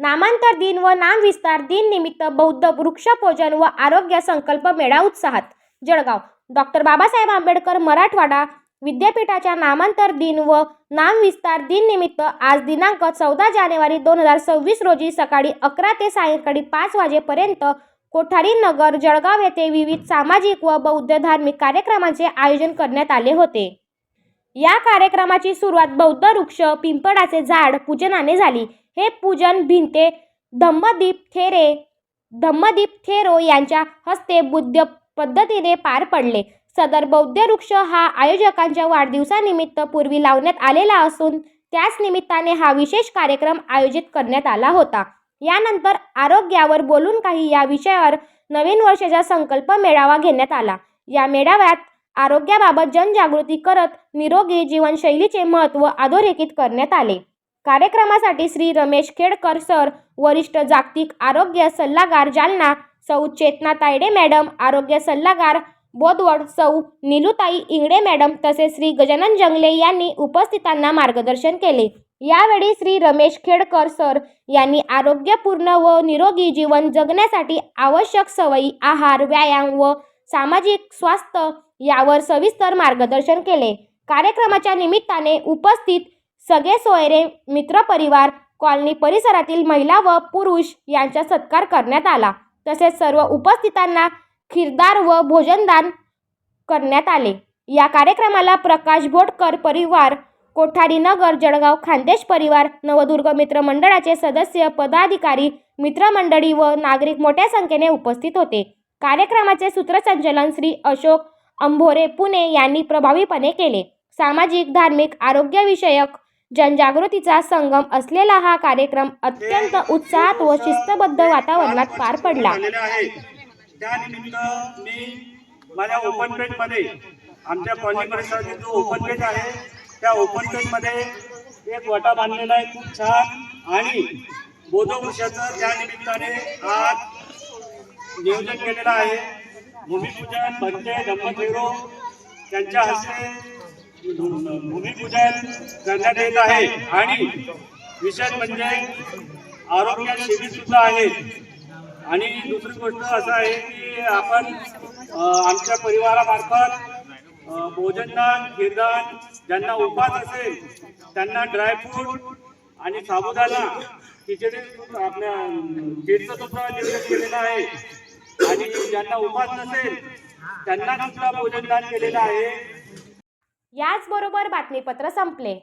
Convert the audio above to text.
नामांतर दिन व नाम विस्तार दिन निमित्त बौद्ध वृक्षपूजन व आरोग्य संकल्प मेळा उत्साहात. जळगाव. डॉक्टर बाबासाहेब आंबेडकर मराठवाडा विद्यापीठाच्या नामांतर दिन व नाम विस्तार दिन निमित्त आज दिनांक चौदा जानेवारी दोन हजार सव्वीस रोजी सकाळी अकरा ते सायंकाळी पाच वाजेपर्यंत कोठारी नगर जळगाव येथे विविध सामाजिक व बौद्ध धार्मिक कार्यक्रमांचे आयोजन करण्यात आले होते. या कार्यक्रमाची सुरुवात बौद्ध वृक्ष पिंपळाचे झाड पूजनाने झाली. हे पूजन भिंते धम्मदीप थेरे धम्मदीप थेरो यांच्या हस्ते बुद्ध पद्धतीने पार पडले. सदर बौद्ध वृक्ष हा आयोजकांच्या वाढदिवसानिमित्त पूर्वी लावण्यात आलेला असून त्याच निमित्ताने हा विशेष कार्यक्रम आयोजित करण्यात आला होता. यानंतर आरोग्यावर बोलून काही या विषयावर नवीन वर्षाचा संकल्प मेळावा घेण्यात आला. या मेळाव्यात आरोग्याबाबत जनजागृती करत निरोगी जीवनशैलीचे महत्त्व अधोरेखित करण्यात आले. कार्यक्रमासाठी श्री रमेश खेडकर सर वरिष्ठ जागतिक आरोग्य सल्लागार जालना सौ चेतना तायडे मॅडम आरोग्य सल्लागार बोदवड सौ निलुताई इंगडे मॅडम तसेच श्री गजानन जंगले यांनी उपस्थितांना मार्गदर्शन केले. यावेळी श्री रमेश खेडकर सर यांनी आरोग्यपूर्ण व निरोगी जीवन जगण्यासाठी आवश्यक सवयी आहार व्यायाम व सामाजिक स्वास्थ्य यावर सविस्तर मार्गदर्शन केले. कार्यक्रमाच्या निमित्ताने उपस्थित सगळे सोयरे मित्रपरिवार कॉलनी परिसरातील महिला व पुरुष यांचा सत्कार करण्यात आला. तसेच सर्व उपस्थितांना खिरदार व भोजनदान करण्यात आले. या कार्यक्रमाला प्रकाश भोटकर परिवार कोठारी नगर जळगाव खानदेश परिवार नवदुर्ग मित्रमंडळाचे सदस्य पदाधिकारी मित्रमंडळी व नागरिक मोठ्या संख्येने उपस्थित होते. कार्यक्रमाचे सूत्रसंचालन श्री अशोक अंभोरे पुणे यांनी प्रभावीपणे केले. सामाजिक धार्मिक आरोग्यविषयक जनजागृतीचा संगम असलेला हा कार्यक्रम अत्यंत उत्साहात व शिस्तबद्ध वातावरणात पार पडला. त्यानिमित्त मी माझ्या ओपन पेजमध्ये आमच्या कॉलनी परिसरातील जो ओपन पेज आहे त्या ओपन पेजमध्ये एक वटा बांधलेला आहे खूप छान आणि बोधवृक्षाचं त्या निमित्ताने आज नियोजन केलेलं आहे. भूमिपूजन बनते धम्मथेरो त्यांच्या हस्ते भूमिपूजन करण्यात येत आहे. आणि विशेष म्हणजे आरोग्य शिबिर सुद्धा आहे. आणि दुसरी गोष्ट असं आहे की आपण आमच्या परिवारामार्फत भोजनदान खीरदान ज्यांना उपास असेल त्यांना ड्रायफ्रूट आणि साबुदाणा खिचडी आपल्या खीरचं सुद्धा नियोजन केलेलं आहे. आणि ज्यांना उपास नसेल त्यांना सुद्धा भोजनदान केलेलं आहे. याचबरोबर बातमीपत्र संपले.